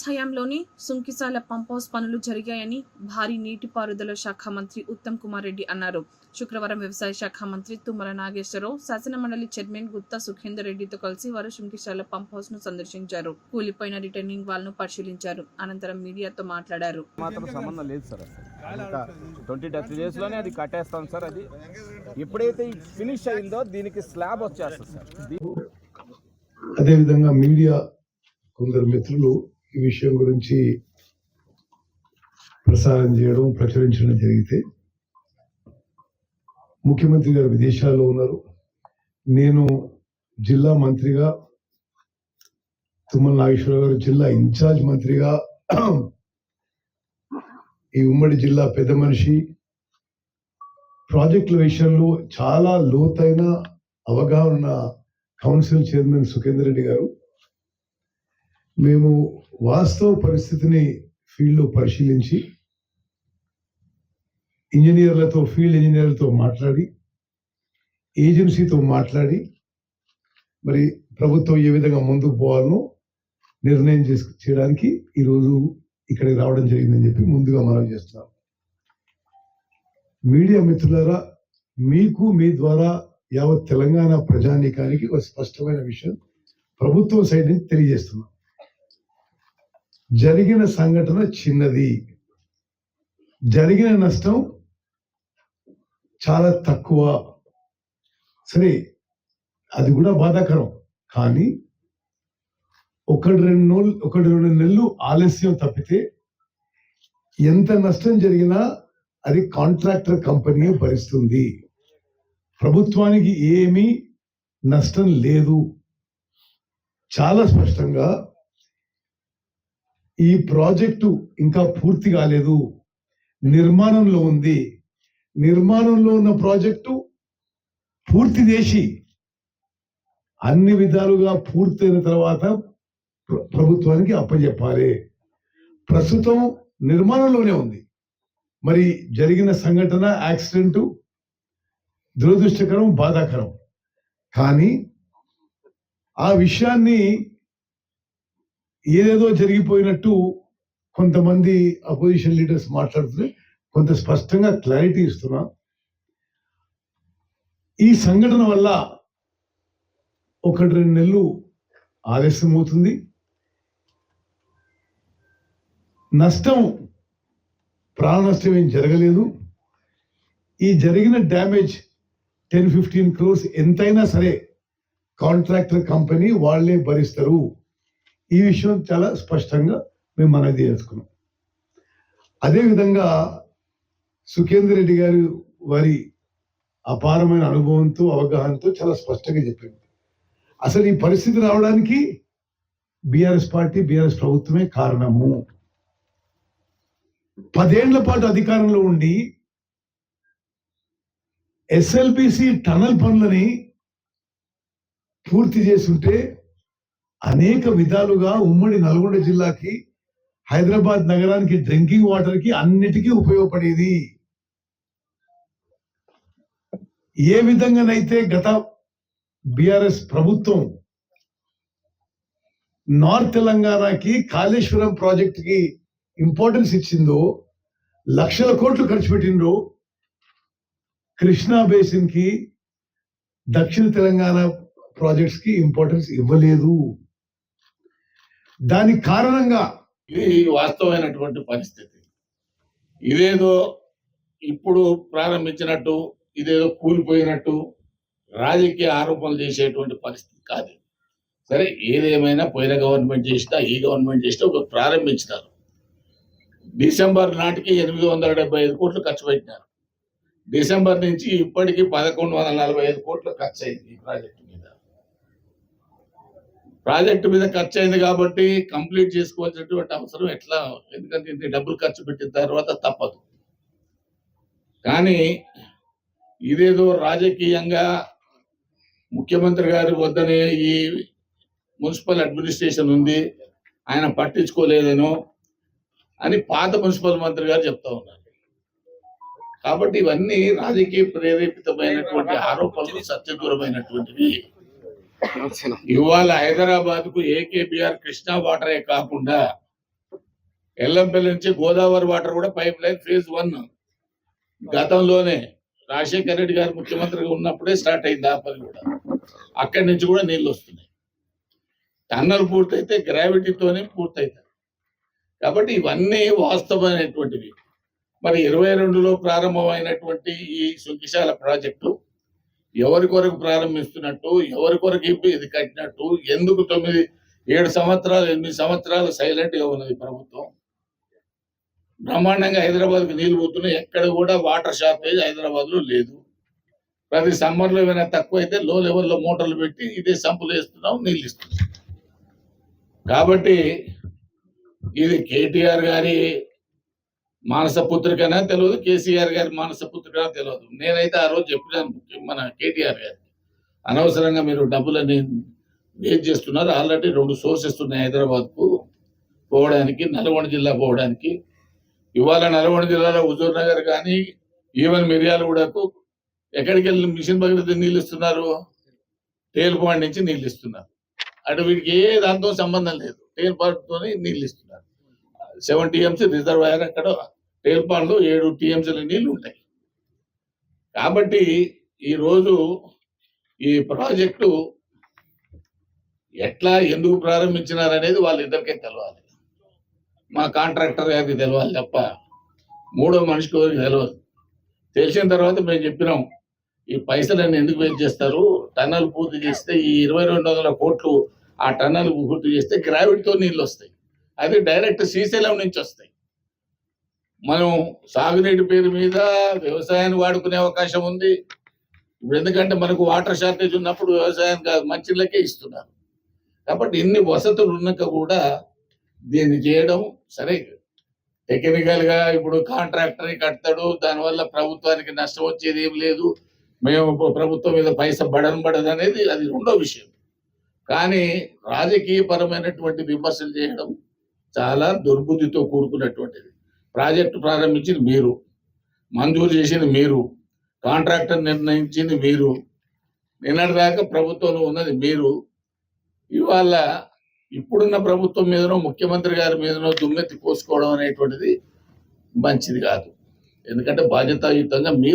BRS హయాంలోనే Sunkisala pump house పనులు జరిగాయని భారీ నీటిపారుదల శాఖ మంత్రి ఉత్తమ్ కుమార్ రెడ్డి అన్నారు. శుక్రవారం వ్యవసాయ శాఖ మంత్రి తుమ్మల నాగేశ్వరరావు శాసనమండలి చైర్మన్ గుత్తా సుఖేందర్ రెడ్డితో కలిసి వారు శుంకిశాల పంప్ హౌస్ను సందర్శించారు. కూలిపోయిన రిటర్నింగ్ వాల్ను పరిశీలించారు. అనంతరం మీడియాతో మాట్లాడారు. మాత్రం సంబంధం లేదు సార్ అసలు. ఇంకా ట్వంటీ థర్టీ డేస్లోనే అది కట్టేస్తాం సార్ అది. ఎప్పుడైతే ఫినిష్ అయిందో దీనికి స్లాబ్ వచ్చేస్తుంది సార్. దీ- అదేవిధంగా మీడియా కొందరు మిత్రులు ఈ విషయం గురించి ప్రసారం చేయడం ప్రచురించడం జరిగితే ముఖ్యమంత్రి గారు విదేశాల్లో ఉన్నారు. నేను జిల్లా మంత్రిగా తుమ్మల నాగేశ్వరరావు గారు జిల్లా ఇన్ఛార్జ్ మంత్రిగా ఈ ఉమ్మడి జిల్లా పెద్ద మనిషి. ప్రాజెక్టుల విషయంలో చాలా లోతైన అవగాహన కౌన్సిల్ చైర్మన్ సుఖేందర్ రెడ్డి గారు. మేము వాస్తవ పరిస్థితిని ఫీల్డ్లో పరిశీలించి ఇంజనీర్లతో ఫీల్డ్ ఇంజనీర్లతో మాట్లాడి ఏజెన్సీతో మాట్లాడి మరి ప్రభుత్వం ఏ విధంగా ముందుకు పోవాలనో నిర్ణయం చేసు చేయడానికి ఈరోజు ఇక్కడికి రావడం జరిగిందని చెప్పి ముందుగా మనం చేస్తున్నాం. మీడియా మిత్రులారా మీకు మీ ద్వారా యావత్ తెలంగాణ ప్రజానీకానికి ఒక స్పష్టమైన విషయం ప్రభుత్వం సైడ్ నుంచి తెలియజేస్తున్నాం. జరిగిన సంఘటన చిన్నది. జరిగిన నష్టం చాలా తక్కువ. సరే అది కూడా బాధాకరం. కానీ ఒకటి రెండు నెలలు ఒకటి రెండు నెలలు ఆలస్యం తప్పితే ఎంత నష్టం జరిగినా అది కాంట్రాక్టర్ కంపెనీ భరిస్తుంది. ప్రభుత్వానికి ఏమీ నష్టం లేదు. చాలా స్పష్టంగా ఈ ప్రాజెక్టు ఇంకా పూర్తి కాలేదు. నిర్మాణంలో ఉంది. నిర్మాణంలో ఉన్న ప్రాజెక్టు పూర్తి చేసి అన్ని విధాలుగా పూర్తయిన తర్వాత ప్రభుత్వానికి అప్పచెప్పాలి ప్రస్తుతం నిర్మాణంలోనే ఉంది. మరి జరిగిన సంఘటన యాక్సిడెంట్ దురదృష్టకరం బాధాకరం. కానీ ఆ విషయాన్ని ఏదేదో జరిగిపోయినట్టు కొంతమంది అపోజిషన్ లీడర్స్ మాట్లాడుతుంటే కొంత స్పష్టంగా క్లారిటీ ఇస్తున్నా. ఈ సంఘటన వల్ల ఒకటి రెండు నెలలు ఆలస్యం అవుతుంది. నష్టం ప్రాణ నష్టం ఏం జరగలేదు. ఈ జరిగిన డ్యామేజ్ టెన్ ఫిఫ్టీన్ క్రోర్స్ ఎంతైనా సరే కాంట్రాక్టర్ కంపెనీ వాళ్ళే భరిస్తారు. ఈ విషయం చాలా స్పష్టంగా మేము మనది చేసుకున్నాం. అదేవిధంగా సుఖేందర్ రెడ్డి గారు వారి అపారమైన అనుభవంతో అవగాహనతో చాలా స్పష్టంగా చెప్పింది అసలు ఈ పరిస్థితి రావడానికి బీఆర్ఎస్ పార్టీ బీఆర్ఎస్ ప్రభుత్వమే కారణము. పదేళ్ళ పాటు అధికారంలో ఉండి ఎస్ఎల్బిసి టనల్ పనులని పూర్తి చేస్తుంటే అనేక విధాలుగా ఉమ్మడి నల్గొండ జిల్లాకి హైదరాబాద్ నగరానికి డ్రింకింగ్ వాటర్కి అన్నిటికీ ఉపయోగపడేది. ఏ విధంగానైతే గత బిఆర్ఎస్ ప్రభుత్వం నార్త్ తెలంగాణకి కాళేశ్వరం ప్రాజెక్టుకి ఇంపార్టెన్స్ ఇచ్చిందో లక్షల కోట్లు ఖర్చు పెట్టిండ్రు కృష్ణా బేసిన్కి దక్షిణ తెలంగాణ ప్రాజెక్ట్స్కి ఇంపార్టెన్స్ ఇవ్వలేదు. దానికి కారణంగా ఇది వాస్తవమైనటువంటి పరిస్థితి. ఇదేదో ఇప్పుడు ప్రారంభించినట్టు ఇదేదో కూలిపోయినట్టు రాజకీయ ఆరోపణలు చేసేటువంటి పరిస్థితి కాదు. సరే ఏదేమైనా పోయిన గవర్నమెంట్ చేసినా ఈ గవర్నమెంట్ చేసినా ఒక ప్రారంభించినారు. డిసెంబర్ నాటికి ఎనిమిది వందల డెబ్బై ఐదు కోట్లు ఖర్చు పెట్టినారు. డిసెంబర్ నుంచి ఇప్పటికీ పదకొండు వందల నలభై ఐదు కోట్లు ఖర్చు అయింది ఈ ప్రాజెక్ట్. ప్రాజెక్టు మీద ఖర్చు అయింది కాబట్టి కంప్లీట్ చేసుకోవాల్సినటువంటి అవసరం ఎట్లా? ఎందుకంటే ఇంత డబ్బులు ఖర్చు పెట్టిన తర్వాత తప్పదు. కానీ ఇదేదో రాజకీయంగా ముఖ్యమంత్రి గారి వద్దనే ఈ మున్సిపల్ అడ్మినిస్ట్రేషన్ ఉంది ఆయన పట్టించుకోలేదనో అని పాత మున్సిపల్ మంత్రి గారు చెప్తా ఉన్నారు. కాబట్టి ఇవన్నీ రాజకీయ ప్రేరేపితమైనటువంటి ఆరోపణలు సత్యదూరమైనటువంటివి ఇవాళ హైదరాబాద్కు ఏకేబిఆర్ కృష్ణా వాటరే కాకుండా ఎల్లంపల్లి నుంచి గోదావరి వాటర్ కూడా పైప్ లైన్ ఫేజ్ వన్. గతంలోనే రాజశేఖర రెడ్డి గారు ముఖ్యమంత్రిగా ఉన్నప్పుడే స్టార్ట్ అయింది ఆ పని కూడా. అక్కడి నుంచి కూడా నీళ్ళు వస్తున్నాయి. టన్నల్ పూర్తయితే గ్రావిటీతోనే పూర్తవుతాయి కాబట్టి ఇవన్నీ వాస్తవమైనటువంటివి. మరి ఇరవై రెండులో ప్రారంభమైనటువంటి ఈ సుంకిశాల ప్రాజెక్టు ఎవరి కొరకు ప్రారంభిస్తున్నట్టు ఎవరి కొరకు ఇప్పి ఇది కట్టినట్టు ఎందుకు తొమ్మిది ఏడు సంవత్సరాలు ఎనిమిది సంవత్సరాలు సైలెంట్గా ఉన్నది ప్రభుత్వం? బ్రహ్మాండంగా హైదరాబాద్కి నీళ్ళు పోతున్నాయి ఎక్కడ కూడా వాటర్ షార్టేజ్ హైదరాబాద్లో లేదు. ప్రతి సమ్మర్లో ఏమైనా తక్కువ అయితే లో లెవెల్లో మోటార్లు పెట్టి ఇదే సంపులు వేస్తున్నాం నీళ్ళు ఇస్తున్నాం. కాబట్టి ఇది కేటీఆర్ గారి మానస పుత్రికనా తెలియదు కేసీఆర్ గారి మానస పుత్రికనా తెలియదు నేనైతే ఆ రోజు చెప్పినాను మన కేటీఆర్ గారికి. అనవసరంగా మీరు డబ్బులని వేస్ట్ చేస్తున్నారు. ఆల్రెడీ రెండు సోర్సెస్ ఉన్నాయి హైదరాబాద్కు. పోవడానికి నల్గొండ జిల్లా పోవడానికి. ఇవాళ నల్గొండ జిల్లాలో హుజూర్ నగర్ కానీ ఈవెన్ మిర్యాలగూడకు ఎక్కడికి వెళ్ళిన మిషన్ భగీరథ నీళ్ళు ఇస్తున్నారు? తేలుపాడు నుంచి నీళ్ళు ఇస్తున్నారు. అటు వీటికి ఏ దాంతో సంబంధం లేదు. తేలుపాడుతోనే నీళ్ళు ఇస్తున్నారు. సెవెన్ టీఎంసీ రిజర్వాయర్ అక్కడ టేల్పాన్లో ఏడు టీఎంసీల నీళ్ళు ఉంటాయి. కాబట్టి ఈ రోజు ఈ ప్రాజెక్టు ఎట్లా ఎందుకు ప్రారంభించినారనేది వాళ్ళిద్దరికే తెలవాలి. మా కాంట్రాక్టర్ గారికి తెలవాలి తప్ప మూడో మనిషికి తెలియదు తెలిసిన తర్వాత మేము చెప్పినాం ఈ పైసలన్నీ ఎందుకు వేస్ట్ చేస్తారు? టన్నల్ పూర్తి చేస్తే ఈ ఇరవై రెండు వందల కోట్లు ఆ టన్నల్ పూర్తి చేస్తే గ్రావిటీతో నీళ్ళు వస్తాయి. అది డైరెక్ట్ శ్రీశైలం నుంచి వస్తాయి. మనం సాగునీటి పేరు మీద వ్యవసాయాన్ని వాడుకునే అవకాశం ఉంది. ఇప్పుడు ఎందుకంటే మనకు వాటర్ షార్టేజ్ ఉన్నప్పుడు వ్యవసాయం కాదు మంచిలకే ఇస్తున్నారు. కాబట్టి ఇన్ని వసతులు ఉన్నాక కూడా దీన్ని చేయడం సరే. టెక్నికల్గా ఇప్పుడు కాంట్రాక్టర్ని కడతాడు దానివల్ల ప్రభుత్వానికి నష్టం వచ్చేది ఏం లేదు. మేము ప్రభుత్వం మీద పైస బడన్ పడదు అనేది అది రెండో విషయం. కానీ రాజకీయపరమైనటువంటి విమర్శలు చేయడం చాలా దుర్బుద్ధితో కూడుకున్నటువంటిది. ప్రాజెక్టు ప్రారంభించింది మీరు. మంజూరు చేసింది మీరు. కాంట్రాక్టర్ నిర్ణయించింది మీరు. నిన్నటిదాకా ప్రభుత్వంలో ఉన్నది మీరు. ఇవాళ ఇప్పుడున్న ప్రభుత్వం మీదనో ముఖ్యమంత్రి గారి మీదనో దుమ్మెత్తి పోసుకోవడం అనేటువంటిది మంచిది కాదు. ఎందుకంటే బాధ్యతాయుతంగా మీరు